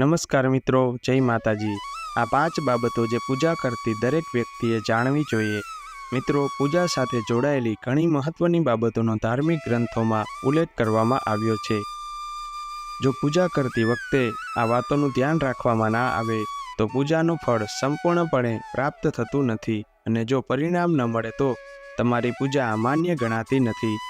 નમસ્કાર મિત્રો, જય માતાજી. આ પાંચ બાબતો જે પૂજા કરતી દરેક વ્યક્તિએ જાણવી જોઈએ. મિત્રો, પૂજા સાથે જોડાયેલી ઘણી મહત્વની બાબતોનો ધાર્મિક ગ્રંથોમાં ઉલ્લેખ કરવામાં આવ્યો છે. જો પૂજા કરતી વખતે આ વાતોનું ધ્યાન રાખવામાં ના આવે, તો પૂજાનું ફળ સંપૂર્ણપણે પ્રાપ્ત થતું નથી અને જો પરિણામ ન મળે તો તમારી પૂજા માન્ય ગણાતી નથી.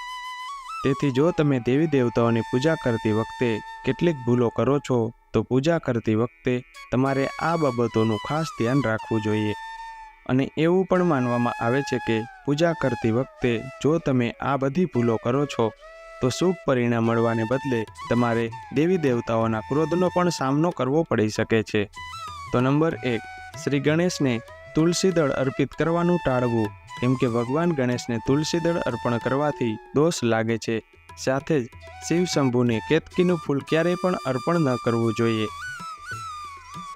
તેથી જો તમે દેવી દેવતાઓની પૂજા કરતી વખતે કેટલીક ભૂલો કરો છો, તો પૂજા કરતી વખતે તમારે આ બાબતોનું ખાસ ધ્યાન રાખવું જોઈએ. અને એવું પણ માનવામાં આવે છે કે પૂજા કરતી વખતે જો તમે આ બધી ભૂલો કરો છો, તો શુભ પરિણામ મળવાને બદલે તમારે દેવી દેવતાઓના ક્રોધનો પણ સામનો કરવો પડી શકે છે. તો નંબર એક, શ્રી ગણેશને તુલસીદળ અર્પિત કરવાનું ટાળવું. કેમ કે ભગવાન ગણેશને તુલસીદળ અર્પણ કરવાથી દોષ લાગે છે. સાથે જ શિવ શંભુને કેતકીનું ફૂલ ક્યારેય પણ અર્પણ ન કરવું જોઈએ.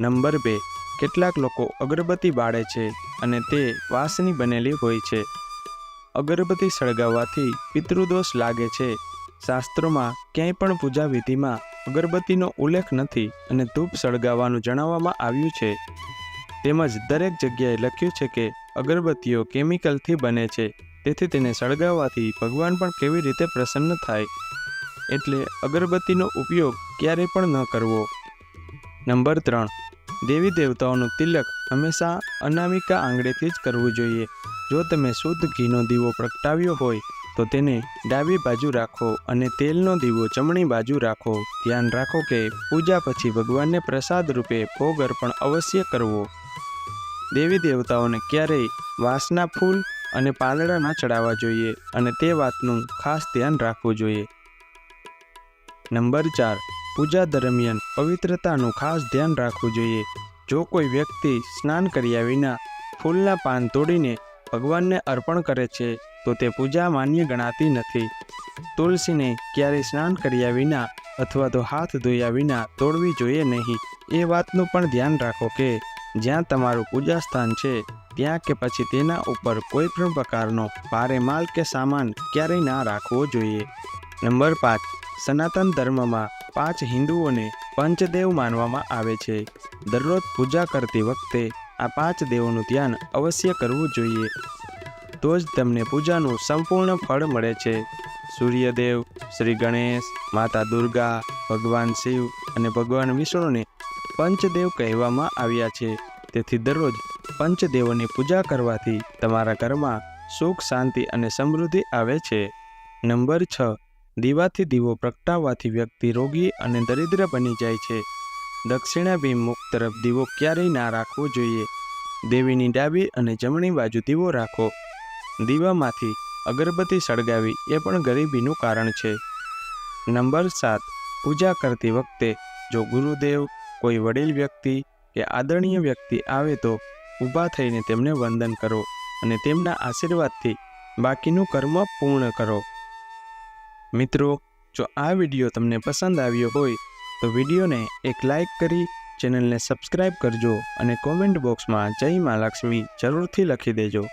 નંબર બે. કેટલાક લોકો અગરબત્તી બાળે છે અને તે વાસની બનેલી હોય છે. અગરબત્તી સળગાવવાથી પિતૃદોષ લાગે છે. શાસ્ત્રોમાં ક્યાંય પણ પૂજા વિધિમાં અગરબત્તીનો ઉલ્લેખ નથી અને ધૂપ સળગાવવાનું જણાવવામાં આવ્યું છે. તેમજ દરેક જગ્યાએ લખ્યું છે કે અગરબત્તીઓ કેમિકલથી બને છે. તેથી તેને સળગાવવાથી ભગવાન પણ કેવી રીતે પ્રસન્ન થાય? એટલે અગરબત્તીનો ઉપયોગ ક્યારેય પણ ન કરવો. નંબર ત્રણ. દેવી દેવતાઓનું તિલક હંમેશા અનામિકા આંગળેથી જ કરવું જોઈએ. જો તમે શુદ્ધ ઘીનો દીવો પ્રગટાવ્યો હોય, તો તેને ડાબી બાજુ રાખો અને તેલનો દીવો જમણી બાજુ રાખો. ધ્યાન રાખો કે પૂજા પછી ભગવાનને પ્રસાદ રૂપે ભોગ અર્પણ અવશ્ય કરવો. દેવી દેવતાઓને ક્યારેય વાંસના ફૂલ અને પાંદડા ના ચડાવવા જોઈએ અને તે વાતનું ખાસ ધ્યાન રાખવું જોઈએ. નંબર ચાર, પૂજા દરમિયાન પવિત્રતાનું ખાસ ધ્યાન રાખવું જોઈએ. જો કોઈ વ્યક્તિ સ્નાન કર્યા વિના ફૂલના પાન તોડીને ભગવાનને અર્પણ કરે છે, તો તે પૂજા માન્ય ગણાતી નથી. તુલસીને ક્યારેય સ્નાન કર્યા વિના અથવા તો હાથ ધોયા વિના તોડવી જોઈએ નહીં. એ વાતનું પણ ધ્યાન રાખો કે જ્યાં તમારું પૂજા સ્થાન છે, ત્યાં કે પછી તેના ઉપર કોઈ પણ પ્રકારનો ભારે માલ કે સામાન ક્યારેય ના રાખવો જોઈએ. નંબર પાંચ. સનાતન ધર્મમાં પાંચ હિન્દુઓને પંચદેવ માનવામાં આવે છે. દરરોજ પૂજા કરતી વખતે આ પાંચ દેવોનું ધ્યાન અવશ્ય કરવું જોઈએ. તો જ તમને પૂજાનું સંપૂર્ણ ફળ મળે છે. સૂર્યદેવ, શ્રી ગણેશ, માતા દુર્ગા, ભગવાન શિવ અને ભગવાન વિષ્ણુને પંચદેવ કહેવામાં આવ્યા છે. તેથી દરરોજ પંચદેવોની પૂજા કરવાથી તમારા ઘરમાં સુખ, શાંતિ અને સમૃદ્ધિ આવે છે. નંબર છ. દીવાથી દીવો પ્રગટાવવાથી વ્યક્તિ રોગી અને દરિદ્ર બની જાય છે. દક્ષિણાભિમુખ તરફ દીવો ક્યારેય ના રાખવો જોઈએ. દેવીની ડાબી અને જમણી બાજુ દીવો રાખો. દીવામાંથી અગરબત્તી સળગાવી એ પણ ગરીબીનું કારણ છે. નંબર સાત. પૂજા કરતી વખતે જો ગુરુદેવ કોઈ વડીલ વ્યક્તિ કે આદરણીય વ્યક્તિ આવે તો ઊભા થઈને તેમને વંદન કરો અને તેમના આશીર્વાદથી બાકીનું કર્મ પૂર્ણ કરો. મિત્રો, જો આ વીડિયો તમને પસંદ આવ્યો હોય, તો વિડીયોને એક લાઈક કરી, ચેનલને સબસ્ક્રાઇબ કરજો અને કોમેન્ટ બોક્સમાં જય મા લક્ષ્મી જરૂરથી લખી દેજો.